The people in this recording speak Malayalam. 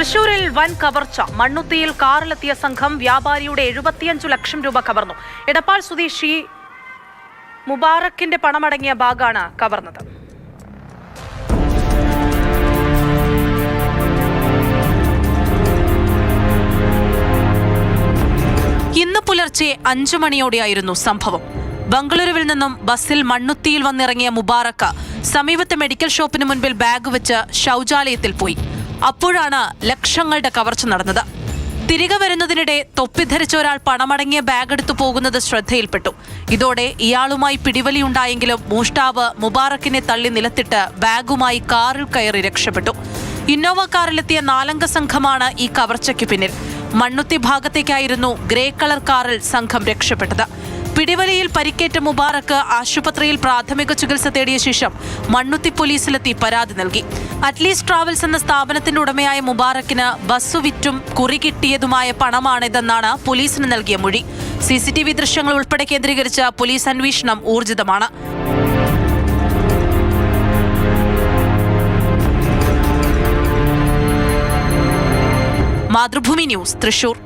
തൃശൂരിൽ വൻ കവർച്ച. മണ്ണുത്തിയിൽ കാറിലെത്തിയ സംഘം വ്യാപാരിയുടെ എഴുപത്തിയഞ്ചു ലക്ഷം രൂപ കവർന്നു. എടപ്പാൾ സ്വദേശി മുബാറക്കിന്റെ പണമടങ്ങിയ ബാഗാണ് കവർന്നത്. ഇന്ന് പുലർച്ചെ അഞ്ചു മണിയോടെയായിരുന്നു സംഭവം. ബംഗളൂരുവിൽ നിന്നും ബസ്സിൽ മണ്ണുത്തിയിൽ വന്നിറങ്ങിയ മുബാറക്ക സമീപത്തെ മെഡിക്കൽ ഷോപ്പിന് മുൻപിൽ ബാഗ് വെച്ച് ശൗചാലയത്തിൽ പോയി. അപ്പോഴാണ് ലക്ഷങ്ങളുടെ കവർച്ച നടന്നത്. തിരികെ വരുന്നതിനിടെ തൊപ്പി ധരിച്ച ഒരാൾ പണമടങ്ങിയ ബാഗ് എടുത്തു പോകുന്നത് ശ്രദ്ധയിൽപ്പെട്ടു. ഇതോടെ ഇയാളുമായി പിടിവലിയുണ്ടായെങ്കിലും മൂഷ്ടാവ് മുബാറക്കിനെ തള്ളി നിലത്തിട്ട് ബാഗുമായി കാറിൽ കയറി രക്ഷപ്പെട്ടു. ഇന്നോവ കാറിലെത്തിയ നാലംഗ സംഘമാണ് ഈ കവർച്ചയ്ക്ക് പിന്നിൽ. മണ്ണുത്തി ഭാഗത്തേക്കായിരുന്നു ഗ്രേ കളർ കാറിൽ സംഘം രക്ഷപ്പെട്ടത്. പിടിവലിയിൽ പരിക്കേറ്റ മുബാറക്ക് ആശുപത്രിയിൽ പ്രാഥമിക ചികിത്സ തേടിയ ശേഷം മണ്ണുത്തി പോലീസിലെത്തി പരാതി നൽകി. അറ്റ്ലീസ്റ്റ് ട്രാവൽസ് എന്ന സ്ഥാപനത്തിന്റെ ഉടമയായ മുബാറക്കിന് ബസ് വിറ്റും കുറി കിട്ടിയതുമായ പണമാണിതെന്നാണ് പോലീസിന് നൽകിയ മൊഴി. സി സി ടി വി ദൃശ്യങ്ങൾ ഉൾപ്പെടെ കേന്ദ്രീകരിച്ച പോലീസ് അന്വേഷണം ഊർജിതമാണ്. മാതൃഭൂമി ന്യൂസ് തൃശൂർ.